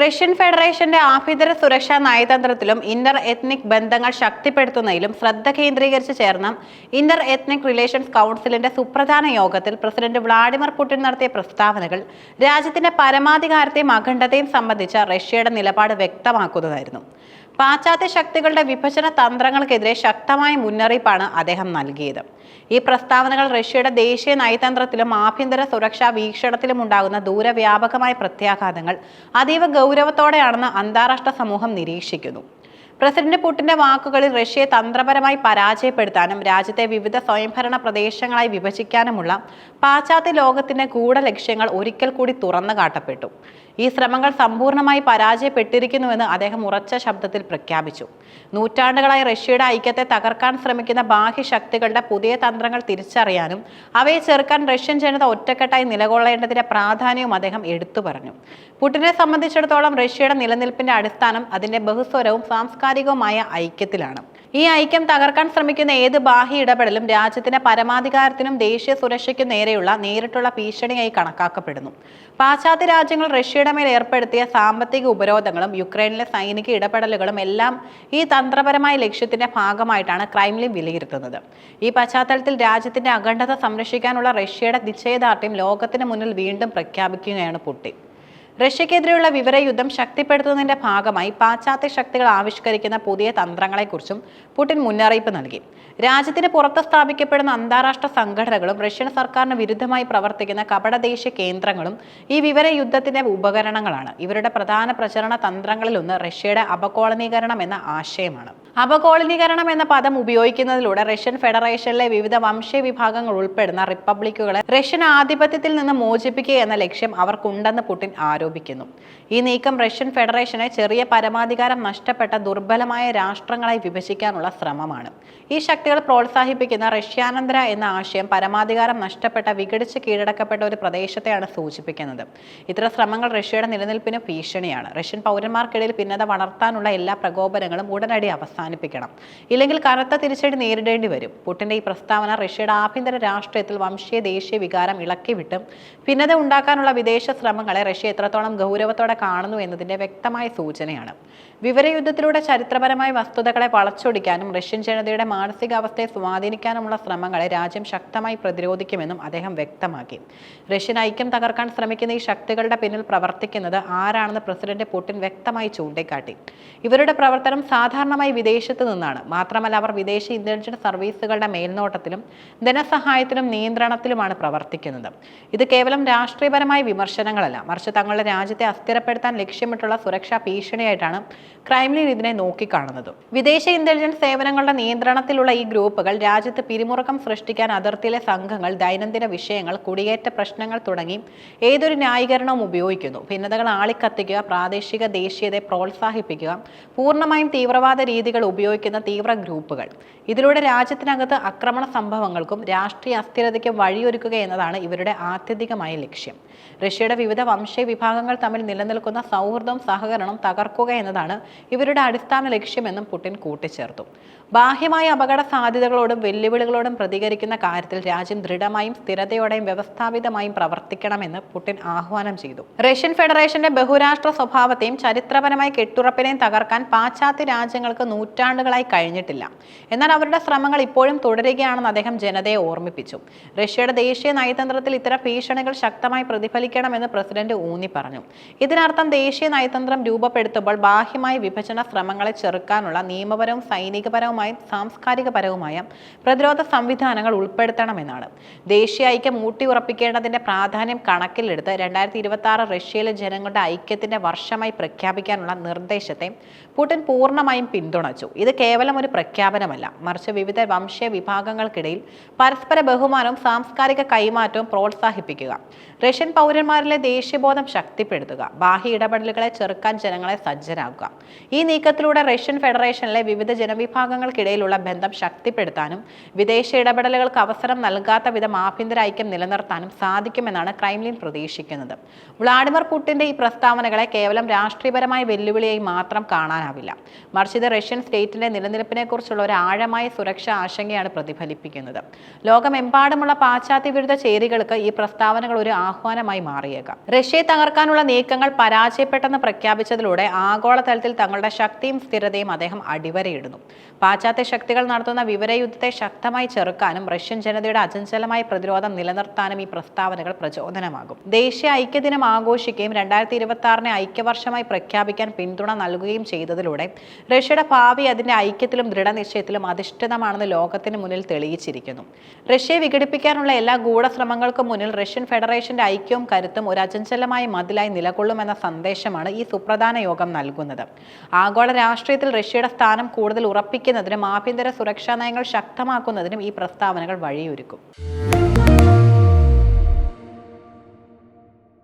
Russian ഫെഡറേഷന്റെ ആഭ്യന്തര സുരക്ഷാ നയതന്ത്രത്തിലും ഇന്റർ എത്നിക് ബന്ധങ്ങൾ ശക്തിപ്പെടുത്തുന്നതിലും ശ്രദ്ധ കേന്ദ്രീകരിച്ച് ചേർന്ന ഇന്റർ എത്നിക് റിലേഷൻസ് കൗൺസിലിന്റെ സുപ്രധാന യോഗത്തിൽ പ്രസിഡന്റ് വ്ളാഡിമിർ പുടിൻ നടത്തിയ പ്രസ്താവനകൾ രാജ്യത്തിന്റെ പരമാധികാരത്തെയും അഖണ്ഡതയും സംബന്ധിച്ച റഷ്യയുടെ നിലപാട് വ്യക്തമാക്കുന്നതായിരുന്നു. പാശ്ചാത്യ ശക്തികളുടെ വിഭജന തന്ത്രങ്ങൾക്കെതിരെ ശക്തമായ മുന്നറിയിപ്പാണ് അദ്ദേഹം നൽകിയത്. ഈ പ്രസ്താവനകൾ റഷ്യയുടെ ദേശീയ നയതന്ത്രത്തിലും ആഭ്യന്തര സുരക്ഷാ വീക്ഷണത്തിലും ഉണ്ടാകുന്ന ദൂരവ്യാപകമായ പ്രത്യാഘാതങ്ങൾ അതീവ ഗൗരവത്തോടെയാണെന്ന് അന്താരാഷ്ട്ര സമൂഹം നിരീക്ഷിക്കുന്നു. പ്രസിഡന്റ് പുടിന്റെ വാക്കുകളിൽ റഷ്യയെ തന്ത്രപരമായി പരാജയപ്പെടുത്താനും രാജ്യത്തെ വിവിധ സ്വയംഭരണ പ്രദേശങ്ങളായി വിഭജിക്കാനുമുള്ള പാശ്ചാത്യ ലോകത്തിന്റെ ഗൂഢലക്ഷ്യങ്ങൾ ഒരിക്കൽ കൂടി തുറന്നു കാട്ടപ്പെട്ടു. ഈ ശ്രമങ്ങൾ സമ്പൂർണമായി പരാജയപ്പെട്ടിരിക്കുന്നുവെന്ന് അദ്ദേഹം ഉറച്ച ശബ്ദത്തിൽ പ്രഖ്യാപിച്ചു. നൂറ്റാണ്ടുകളായി റഷ്യയുടെ ഐക്യത്തെ തകർക്കാൻ ശ്രമിക്കുന്ന ബാഹ്യശക്തികളുടെ പുതിയ തന്ത്രങ്ങൾ തിരിച്ചറിയാനും അവയെ ചെറുക്കാൻ റഷ്യൻ ജനത ഒറ്റക്കെട്ടായി നിലകൊള്ളേണ്ടതിന്റെ പ്രാധാന്യവും അദ്ദേഹം എടുത്തു പറഞ്ഞു. പുടിനെ സംബന്ധിച്ചിടത്തോളം റഷ്യയുടെ നിലനിൽപ്പിന്റെ അടിസ്ഥാനം അതിന്റെ ബഹുസ്വരവും സാംസ്കാരികവുമായ ഐക്യത്തിലാണ്. ഈ ഐക്യം തകർക്കാൻ ശ്രമിക്കുന്ന ഏത് ബാഹ്യ ഇടപെടലും രാജ്യത്തിന്റെ പരമാധികാരത്തിനും ദേശീയ സുരക്ഷയ്ക്കും നേരെയുള്ള നേരിട്ടുള്ള ഭീഷണിയായി കണക്കാക്കപ്പെടുന്നു. പാശ്ചാത്യ രാജ്യങ്ങൾ റഷ്യയുടെ മേൽ ഏർപ്പെടുത്തിയ സാമ്പത്തിക ഉപരോധങ്ങളും യുക്രൈനിലെ സൈനിക ഇടപെടലുകളും എല്ലാം ഈ തന്ത്രപരമായ ലക്ഷ്യത്തിന്റെ ഭാഗമായിട്ടാണ് ക്രൈംലിൻ വിലയിരുത്തുന്നത്. ഈ പശ്ചാത്തലത്തിൽ രാജ്യത്തിന്റെ അഖണ്ഡത സംരക്ഷിക്കാനുള്ള റഷ്യയുടെ നിശ്ചയദാർഢ്യം ലോകത്തിന് മുന്നിൽ വീണ്ടും പ്രഖ്യാപിക്കുകയാണ് പുടിൻ. റഷ്യക്കെതിരെയുള്ള വിവരയുദ്ധം ശക്തിപ്പെടുത്തുന്നതിന്റെ ഭാഗമായി പാശ്ചാത്യ ശക്തികൾ ആവിഷ്കരിക്കുന്ന പുതിയ തന്ത്രങ്ങളെക്കുറിച്ചും പുടിൻ മുന്നറിയിപ്പ് നൽകി. രാജ്യത്തിന് പുറത്ത് സ്ഥാപിക്കപ്പെടുന്ന അന്താരാഷ്ട്ര സംഘടനകളും റഷ്യൻ സർക്കാരിന് വിരുദ്ധമായി പ്രവർത്തിക്കുന്ന കപടദേശീയ കേന്ദ്രങ്ങളും ഈ വിവരയുദ്ധത്തിന്റെ ഉപകരണങ്ങളാണ്. ഇവരുടെ പ്രധാന പ്രചരണ തന്ത്രങ്ങളിലൊന്ന് റഷ്യയുടെ അപകോളനീകരണം എന്ന ആശയമാണ്. അപകോളനീകരണം എന്ന പദം ഉപയോഗിക്കുന്നതിലൂടെ റഷ്യൻ ഫെഡറേഷനിലെ വിവിധ വംശീയ വിഭാഗങ്ങൾ ഉൾപ്പെടുന്ന റിപ്പബ്ലിക്കുകളെ റഷ്യൻ ആധിപത്യത്തിൽ നിന്ന് മോചിപ്പിക്കുക എന്ന ലക്ഷ്യം അവർക്കുണ്ടെന്ന് പുടിൻ ആരോപിക്കുന്നു. ഈ നീക്കം റഷ്യൻ ഫെഡറേഷനെ ചെറിയ പരമാധികാരം നഷ്ടപ്പെട്ട ദുർബലമായ രാഷ്ട്രങ്ങളായി വിഭജിക്കാനുള്ള ശ്രമമാണ്. ഈ ശക്തികൾ പ്രോത്സാഹിപ്പിക്കുന്ന റഷ്യാനന്തര എന്ന ആശയം പരമാധികാരം നഷ്ടപ്പെട്ട വിഘടിച്ച് കീഴടക്കപ്പെട്ട ഒരു പ്രദേശത്തെയാണ് സൂചിപ്പിക്കുന്നത്. ഇത്തരം ശ്രമങ്ങൾ റഷ്യയുടെ നിലനിൽപ്പിന് ഭീഷണിയാണ്. റഷ്യൻ പൗരന്മാർക്കിടയിൽ ഭിന്നത വളർത്താനുള്ള എല്ലാ പ്രകോപനങ്ങളും ഉടനടി അവസാനിപ്പിക്കണം. ഇല്ലെങ്കിൽ കനത്ത തിരിച്ചടി നേരിടേണ്ടി വരും. പുടിന്റെ ഈ പ്രസ്താവന റഷ്യയുടെ ആഭ്യന്തര രാഷ്ട്രീയത്തിൽ വംശീയ ദേശീയ വികാരം ഇളക്കിവിട്ടും ഭിന്നത ഉണ്ടാക്കാനുള്ള വിദേശ ശ്രമങ്ങളെ റഷ്യ എത്രത്തോളം ഗൗരവത്തോടെ കാണുന്നു എന്നതിന്റെ വ്യക്തമായ സൂചനയാണ്. വിവരയുദ്ധത്തിലൂടെ ചരിത്രപരമായ വസ്തുതകളെ വളച്ചൊടിക്കാനും റഷ്യൻ ജനതയുടെ മാനസികാവസ്ഥയെ സ്വാധീനിക്കാനുമുള്ള ശ്രമങ്ങളെ രാജ്യം ശക്തമായി പ്രതിരോധിക്കുമെന്നും അദ്ദേഹം വ്യക്തമാക്കി. റഷ്യൻ ഐക്യം തകർക്കാൻ ശ്രമിക്കുന്ന ഈ ശക്തികളുടെ പിന്നിൽ പ്രവർത്തിക്കുന്നത് ആരാണെന്ന് പ്രസിഡന്റ് പുടിൻ വ്യക്തമായി ചൂണ്ടിക്കാട്ടി. ഇവരുടെ പ്രവർത്തനം സാധാരണമായി വിദേശത്ത് നിന്നാണ്. മാത്രമല്ല അവർ വിദേശ ഇന്റലിജൻസ് സർവീസുകളുടെ മേൽനോട്ടത്തിലും ധനസഹായത്തിലും നിയന്ത്രണത്തിലുമാണ് പ്രവർത്തിക്കുന്നത്. ഇത് കേവലം രാഷ്ട്രീയപരമായ വിമർശനങ്ങളല്ല. മറിച്ച് തങ്ങളുടെ രാജ്യത്തെ അസ്ഥിരപ്പെടുത്താൻ ലക്ഷ്യമിട്ടുള്ള സുരക്ഷാ ഭീഷണിയായിട്ടാണ് ക്രൈംലിൻ ഇതിനെ നോക്കിക്കാണുന്നത്. വിദേശ ഇന്റലിജൻസ് സേവനങ്ങളുടെ നിയന്ത്രണത്തിലുള്ള ഈ ഗ്രൂപ്പുകൾ രാജ്യത്ത് പിരിമുറുക്കം സൃഷ്ടിക്കാൻ അതിർത്തിയിലെ സംഘങ്ങൾ ദൈനംദിന വിഷയങ്ങൾ കുടിയേറ്റ പ്രശ്നങ്ങൾ തുടങ്ങി ഏതൊരു ന്യായീകരണവും ഉപയോഗിക്കുന്നു. ഭിന്നതകൾ ആളിക്കത്തിക്കുക പ്രാദേശിക ദേശീയതയെ പ്രോത്സാഹിപ്പിക്കുക പൂർണമായും തീവ്രവാദ രീതികൾ ഉപയോഗിക്കുന്ന തീവ്ര ഗ്രൂപ്പുകൾ. ഇതിലൂടെ രാജ്യത്തിനകത്ത് ആക്രമണ സംഭവങ്ങൾക്കും രാഷ്ട്രീയ അസ്ഥിരതയ്ക്കും വഴിയൊരുക്കുക എന്നതാണ് ഇവരുടെ ആത്യന്തികമായ ലക്ഷ്യം. റഷ്യയുടെ വിവിധ വംശീയ വിഭാഗങ്ങൾ തമ്മിൽ നിലനിൽക്കുന്ന സൗഹൃദവും സഹകരണവും തകർക്കുക എന്നതാണ് ഇവരുടെ അടിസ്ഥാന ലക്ഷ്യമെന്നും പുടിൻ കൂട്ടിച്ചേർത്തു. ബാഹ്യമായ അപകട സാധ്യതകളോടും വെല്ലുവിളികളോടും പ്രതികരിക്കുന്ന കാര്യത്തിൽ രാജ്യം ദൃഢമായും സ്ഥിരതയോടെയും വ്യവസ്ഥാപിതമായും പ്രവർത്തിക്കണമെന്ന് പുടിൻ ആഹ്വാനം ചെയ്തു. റഷ്യൻ ഫെഡറേഷന്റെ ബഹുരാഷ്ട്ര സ്വഭാവത്തെയും ചരിത്രപരമായ കെട്ടുറപ്പിനെയും തകർക്കാൻ പാശ്ചാത്യ രാജ്യങ്ങൾക്ക് നൂറ്റാണ്ടുകളായി കഴിഞ്ഞിട്ടില്ല. എന്നാൽ അവരുടെ ശ്രമങ്ങൾ ഇപ്പോഴും തുടരുകയാണെന്ന് അദ്ദേഹം ജനതയെ ഓർമ്മിപ്പിച്ചു. റഷ്യയുടെ ദേശീയ നയതന്ത്രത്തിൽ ഇത്തരം ഭീഷണികൾ ശക്തമായി പ്രതിഫലിക്കണമെന്ന് പ്രസിഡന്റ് ഊന്നി പറഞ്ഞു. ഇതിനർത്ഥം ദേശീയ നയതന്ത്രം രൂപപ്പെടുത്തുമ്പോൾ ബാഹ്യമായ വിഭജന ശ്രമങ്ങളെ ചെറുക്കാനുള്ള നിയമപരവും സൈനികപരവുമായ സാംസ്കാരികപരവുമായ പ്രതിരോധ സംവിധാനങ്ങൾ ഉൾപ്പെടുത്തണമെന്നാണ്. ദേശീയ ഐക്യം ഊട്ടിയുറപ്പിക്കേണ്ടതിന്റെ പ്രാധാന്യം കണക്കിലെടുത്ത് രണ്ടായിരത്തി ഇരുപത്തി ആറ് റഷ്യയിലെ ജനങ്ങളുടെ ഐക്യത്തിന്റെ വർഷമായി പ്രഖ്യാപിക്കാനുള്ള നിർദ്ദേശത്തെ പുടിൻ പൂർണമായും പിന്തുണച്ചു. ഇത് കേവലം ഒരു പ്രഖ്യാപനമല്ല. മറിച്ച് വിവിധ വംശീയ വിഭാഗങ്ങൾക്കിടയിൽ പരസ്പര ബഹുമാനവും സാംസ്കാരിക കൈമാറ്റവും പ്രോത്സാഹിപ്പിക്കുക. റഷ്യൻ പൗരന്മാരിലെ ദേശീയബോധം ശക്തിപ്പെടുത്തുക. ബാഹ്യ ഇടപെടലുകളെ ചെറുക്കാൻ ജനങ്ങളെ സജ്ജരാക്കുക. ഈ നീക്കത്തിലൂടെ റഷ്യൻ ഫെഡറേഷനിലെ വിവിധ ജനവിഭാഗങ്ങൾക്കിടയിലുള്ള ബന്ധം ശക്തിപ്പെടുത്താനും വിദേശ ഇടപെടലുകൾക്ക് അവസരം നൽകാത്ത വിധം ആഭ്യന്തര ഐക്യം നിലനിർത്താനും സാധിക്കുമെന്നാണ് ക്രൈംലിൻ പ്രതീക്ഷിക്കുന്നത്. വ്ളാഡിമിർ പുടിന്റെ ഈ പ്രസ്താവനകളെ കേവലം രാഷ്ട്രീയപരമായ വെല്ലുവിളിയായി മാത്രം കാണാനാവില്ല. മറിച്ച് ഇത് റഷ്യൻ സ്റ്റേറ്റിന്റെ നിലനിൽപ്പിനെക്കുറിച്ചുള്ള ഒരു ആഴമായ സുരക്ഷാ ആശങ്കയാണ് പ്രതിഫലിപ്പിക്കുന്നത്. ലോകമെമ്പാടുമുള്ള പാശ്ചാത്യ വിരുദ്ധ ചേരികൾക്ക് ഈ പ്രസ്താവനകൾ ഒരു ആഹ്വാനമായി മാറിയേക്കാം. റഷ്യയെ തകർക്കാനുള്ള നീക്കങ്ങൾ പരാജയപ്പെട്ടെന്ന് പ്രഖ്യാപിച്ചതിലൂടെ ആഗോളതലത്തിൽ തങ്ങളുടെ ശക്തിയും സ്ഥിരതയും അദ്ദേഹം അടിവരയിടുന്നു. പാശ്ചാത്യ ശക്തികൾ നടത്തുന്ന വിവരയുദ്ധത്തെ ശക്തമായി ചെറുക്കാനും റഷ്യൻ ജനതയുടെ അചഞ്ചലമായ പ്രതിരോധം നിലനിർത്താനും ഈ പ്രസ്താവനകൾ പ്രചോദനമാകും. ദേശീയ ഐക്യദിനം ആഘോഷിക്കുകയും രണ്ടായിരത്തി ഇരുപത്തി ആറിനെ ഐക്യവർഷമായി പ്രഖ്യാപിക്കാൻ പിന്തുണ നൽകുകയും ചെയ്തതിലൂടെ റഷ്യയുടെ ഭാവി അതിന്റെ ഐക്യത്തിലും ദൃഢനിശ്ചയത്തിലും അധിഷ്ഠിതമാണെന്ന് ലോകത്തിന് മുന്നിൽ തെളിയിച്ചിരിക്കുന്നു. റഷ്യയെ വിഘടിപ്പിക്കാനുള്ള എല്ലാ ഗൂഢശ്രമങ്ങൾക്കും മുന്നിൽ റഷ്യൻ ഫെഡറേഷന്റെ ഐക്യവും കരുത്തും ഒരു അചഞ്ചലമായ മതിലായി നിലകൊള്ളുമെന്ന സന്ദേശമാണ് ഈ സുപ്രധാന യോഗം നൽകുന്നത്. ആഗോള രാഷ്ട്രീയത്തിൽ റഷ്യയുടെ സ്ഥാനം കൂടുതൽ ഉറപ്പിക്കുന്നതിനും ആഭ്യന്തര സുരക്ഷാ നയങ്ങൾ ശക്തമാക്കുന്നതിനും ഈ പ്രസ്താവനകൾ വഴിയൊരുക്കും.